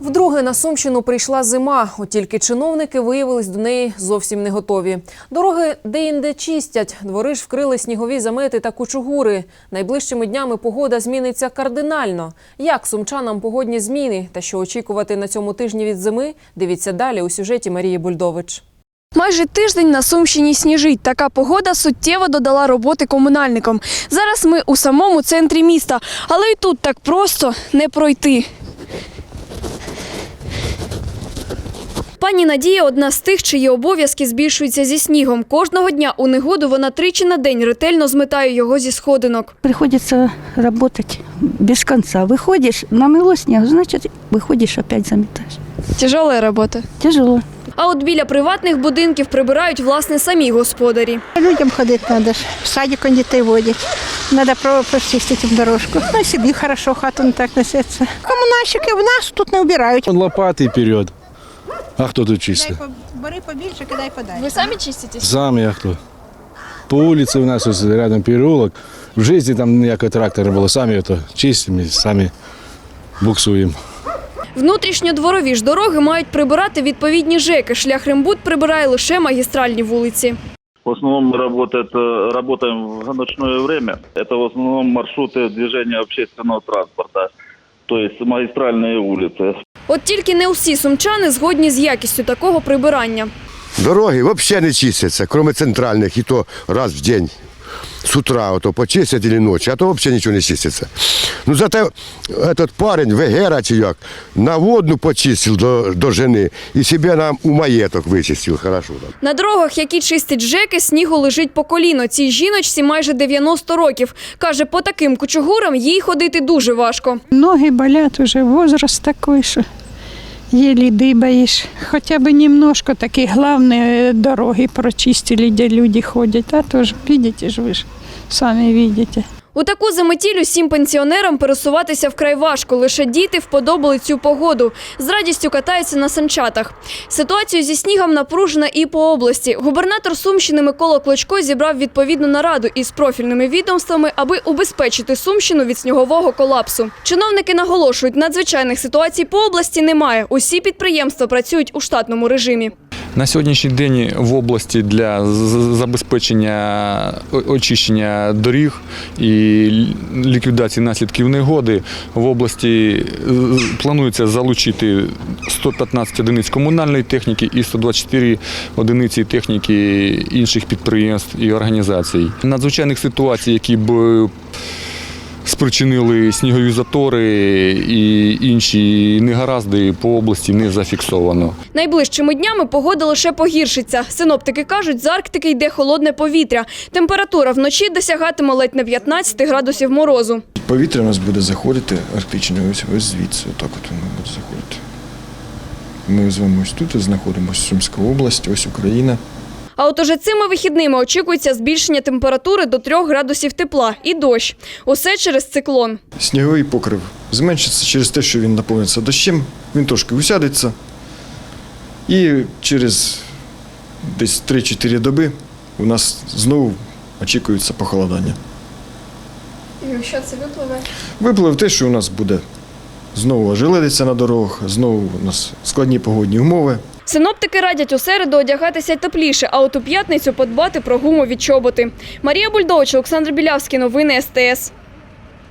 Вдруге на Сумщину прийшла зима, от тільки чиновники виявились до неї зовсім не готові. Дороги де-інде чистять, двори ж вкрили снігові замети та кучугури. Найближчими днями погода зміниться кардинально. Як сумчанам погодні зміни та що очікувати на цьому тижні від зими, дивіться далі у сюжеті Марії Бульдович. Майже тиждень на Сумщині сніжить. Така погода суттєво додала роботи комунальникам. Зараз ми у самому центрі міста, але й тут так просто не пройти. Пані Надія одна з тих, чиї обов'язки збільшуються зі снігом. Кожного дня у негоду вона тричі на день ретельно зметає його зі сходинок. Приходится работать без конца. Выходишь, намыло снег, значит, выходишь опять заметаешь. Тяжела робота. Тяжело. А от біля приватних будинків прибирають власне самі господарі. Людям ходити треба ж, в садик он дітей водять. Треба про- прочистити їм дорожку. Ну, і собі хорошо, хату не так несеться. Комунальщики в нас тут не вбирають. Он лопатой вперед. А кто тут чистит? Бери побільше, кидай подалі. Ви самі чистите? Сами а кто? По улице у нас ось рядом переулок. В жизни там ніякого трактора було. Самі это чистим і самі буксуємо. Внутрішньодворові ж дороги мають прибирати відповідні ЖЕКи. Шлях Рембут прибирає лише магістральні вулиці. В основном мы работает, э, работаем в ночное время. Это в основном маршруты движения общественного транспорта, то есть магистральные улицы. От тільки не усі сумчани згодні з якістю такого прибирання. Дороги взагалі не чистяться, крім центральних, і то раз в день. С утра ото почистять или ночі, а то взагалі нічого не чиститься. Ну зате этот парень, Вегера чи як, на водну почистив до, до жени і себе нам у маєток вичистив хорошо. Там. На дорогах, які чистять ЖЕКи, снігу лежить по коліно. Цій жіночці майже 90 років. Каже, по таким кучугурам їй ходити дуже важко. Ноги болять уже, возраст такой, що еле дыбаешь. Хотя бы немножко такие главные дороги прочистили, где люди ходят. А тоже, видите же вы ж, сами видите. У таку заметіль усім пенсіонерам пересуватися вкрай важко. Лише діти вподобали цю погоду. З радістю катаються на санчатах. Ситуація зі снігом напружена і по області. Губернатор Сумщини Микола Клочко зібрав відповідну нараду із профільними відомствами, аби убезпечити Сумщину від снігового колапсу. Чиновники наголошують, надзвичайних ситуацій по області немає. Усі підприємства працюють у штатному режимі. На сьогоднішній день в області для забезпечення очищення доріг і ліквідації наслідків негоди в області планується залучити 115 одиниць комунальної техніки і 124 одиниці техніки інших підприємств і організацій. Надзвичайних ситуацій, які б спричинили снігові затори і інші негаразди по області не зафіксовано. Найближчими днями погода лише погіршиться. Синоптики кажуть, з Арктики йде холодне повітря. Температура вночі досягатиме ледь на 15 градусів морозу. Повітря у нас буде заходити арктичне, ось, ось звідси, отак от воно буде заходити. Ми з вами ось тут знаходимося Сумська область, ось Україна. А от уже цими вихідними очікується збільшення температури до 3 градусів тепла і дощ. Усе через циклон. Сніговий покрив зменшиться через те, що він наповниться дощем, він трошки усядеться. І через десь 3-4 доби у нас знову очікується похолодання. І що це випливе? Виплив те, що у нас буде знову ожеледиться на дорогах, знову у нас складні погодні умови. Синоптики радять у середу одягатися тепліше, а от у п'ятницю подбати про гумові чоботи. Марія Бульдович, Олександр Білявський. Новини СТС.